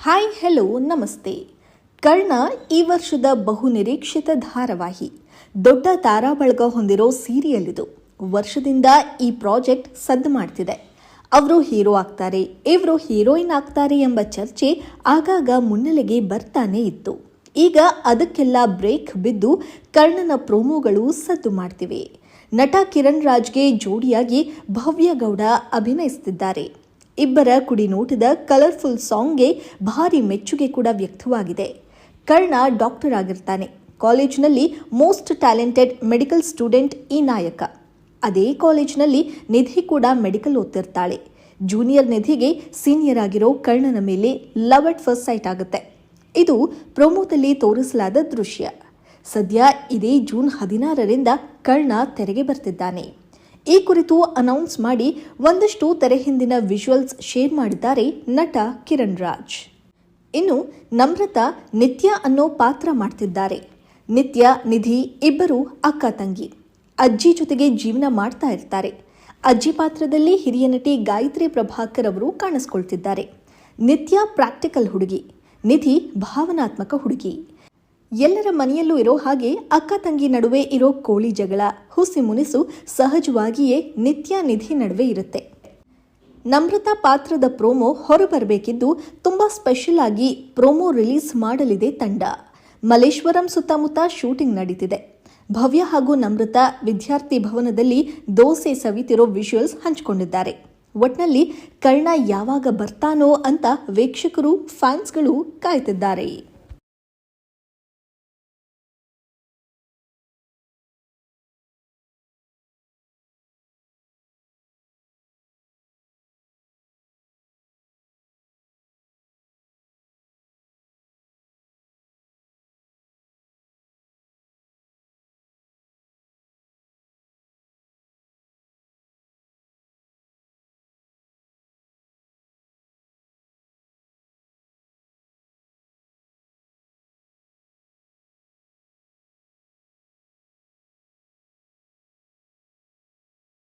Hi hello ನಮಸ್ತೆ. ಕರ್ಣ ಈ ವರ್ಷದ ಬಹು ನಿರೀಕ್ಷಿತ ಧಾರಾವಾಹಿ. ದೊಡ್ಡ ತಾರಾಬಳಗ ಹೊಂದಿರೋ ಸೀರಿಯಲ್ ಇದು ವರ್ಷದಿಂದ ಈ ಪ್ರಾಜೆಕ್ಟ್ ಸದ್ದು ಮಾಡ್ತಿದೆ. ಅವರು ಹೀರೋ ಆಗ್ತಾರೆ, ಇವರು ಹೀರೋಯಿನ್ ಆಗ್ತಾರೆ ಎಂಬ ಚರ್ಚೆ ಆಗಾಗ ಮುನ್ನೆಲೆಗೆ ಬರ್ತಾನೆ ಇತ್ತು. ಈಗ ಅದಕ್ಕೆಲ್ಲ ಬ್ರೇಕ್ ಬಿದ್ದು ಕರ್ಣನ ಪ್ರೋಮೋಗಳು ಸದ್ದು ಮಾಡ್ತಿವೆ. ನಟ ಕಿರಣ್ ರಾಜ್ಗೆ ಜೋಡಿಯಾಗಿ ಭವ್ಯ ಗೌಡ ಅಭಿನಯಿಸುತ್ತಿದ್ದಾರೆ ಇಬ್ಬರ ಕುಡಿನೋಟದ ಕಲರ್ಫುಲ್ ಸಾಂಗ್ಗೆ ಭಾರಿ ಮೆಚ್ಚುಗೆ ಕೂಡ ವ್ಯಕ್ತವಾಗಿದೆ. ಕರ್ಣ ಡಾಕ್ಟರ್ ಆಗಿರ್ತಾನೆ. ಕಾಲೇಜಿನಲ್ಲಿ ಮೋಸ್ಟ್ ಟ್ಯಾಲೆಂಟೆಡ್ ಮೆಡಿಕಲ್ ಸ್ಟೂಡೆಂಟ್ ಈ ನಾಯಕ. ಅದೇ ಕಾಲೇಜಿನಲ್ಲಿ ನಿಧಿ ಕೂಡ ಮೆಡಿಕಲ್ ಓದ್ತಿರ್ತಾಳೆ. ಜೂನಿಯರ್ ನಿಧಿಗೆ ಸೀನಿಯರ್ ಆಗಿರೋ ಕರ್ಣನ ಮೇಲೆ ಲವ್ ಅಟ್ ಫಸ್ಟ್ ಸೈಟ್ ಆಗುತ್ತೆ. ಇದು ಪ್ರೊಮೋದಲ್ಲಿ ತೋರಿಸಲಾದ ದೃಶ್ಯ. ಸದ್ಯ ಇದೇ ಜೂನ್ ಹದಿನಾರರಿಂದ ಕರ್ಣ ತೆರೆಗೆ ಬರ್ತಿದ್ದಾನೆ. ಈ ಕುರಿತು ಅನೌನ್ಸ್ ಮಾಡಿ ಒಂದಷ್ಟು ತೆರೆ ಹಿಂದಿನ ವಿಜುವಲ್ಸ್ ಶೇರ್ ಮಾಡಿದ್ದಾರೆ ನಟ ಕಿರಣ್ ರಾಜ್. ಇನ್ನು ನಮ್ರತಾ, ನಿತ್ಯ ಅನ್ನೋ ಪಾತ್ರ ಮಾಡ್ತಿದ್ದಾರೆ. ನಿತ್ಯ, ನಿಧಿ ಇಬ್ಬರು ಅಕ್ಕ ತಂಗಿ. ಅಜ್ಜಿ ಜೊತೆಗೆ ಜೀವನ ಮಾಡ್ತಾ ಇರ್ತಾರೆ. ಅಜ್ಜಿ ಪಾತ್ರದಲ್ಲಿ ಹಿರಿಯ ನಟಿ ಗಾಯತ್ರಿ ಪ್ರಭಾಕರ್ ಅವರು ಕಾಣಿಸ್ಕೊಳ್ತಿದ್ದಾರೆ. ನಿತ್ಯ ಪ್ರಾಕ್ಟಿಕಲ್ ಹುಡುಗಿ. ನಿಧಿ ಭಾವನಾತ್ಮಕ ಹುಡುಗಿ. ಎಲ್ಲರ ಮನೆಯಲ್ಲೂ ಇರೋ ಹಾಗೆ ಅಕ್ಕ ತಂಗಿ ನಡುವೆ ಇರೋ ಕೋಳಿ ಜಗಳ, ಹುಸಿ ಮುನಿಸು ಸಹಜವಾಗಿಯೇ ನಿತ್ಯ ನಿಧಿ ನಡುವೆ ಇರುತ್ತೆ. ನಮ್ರತಾ ಪಾತ್ರದ ಪ್ರೋಮೋ ಹೊರಬರಬೇಕಿದ್ದು ತುಂಬ ಸ್ಪೆಷಲ್ ಆಗಿ ಪ್ರೋಮೋ ರಿಲೀಸ್ ಮಾಡಲಿದೆ ತಂಡ. ಮಲೇಶ್ವರಂ ಸುತ್ತಮುತ್ತ ಶೂಟಿಂಗ್ ನಡೀತಿದೆ. ಭವ್ಯ ಹಾಗೂ ನಮ್ರತಾ ವಿದ್ಯಾರ್ಥಿ ಭವನದಲ್ಲಿ ದೋಸೆ ಸವಿತಿರೋ ವಿಷುವಲ್ಸ್ ಹಂಚಿಕೊಂಡಿದ್ದಾರೆ. ಒಟ್ನಲ್ಲಿ ಕರ್ಣ ಯಾವಾಗ ಬರ್ತಾನೋ ಅಂತ ವೀಕ್ಷಕರು, ಫ್ಯಾನ್ಸ್ಗಳು ಕಾಯ್ತಿದ್ದಾರೆ.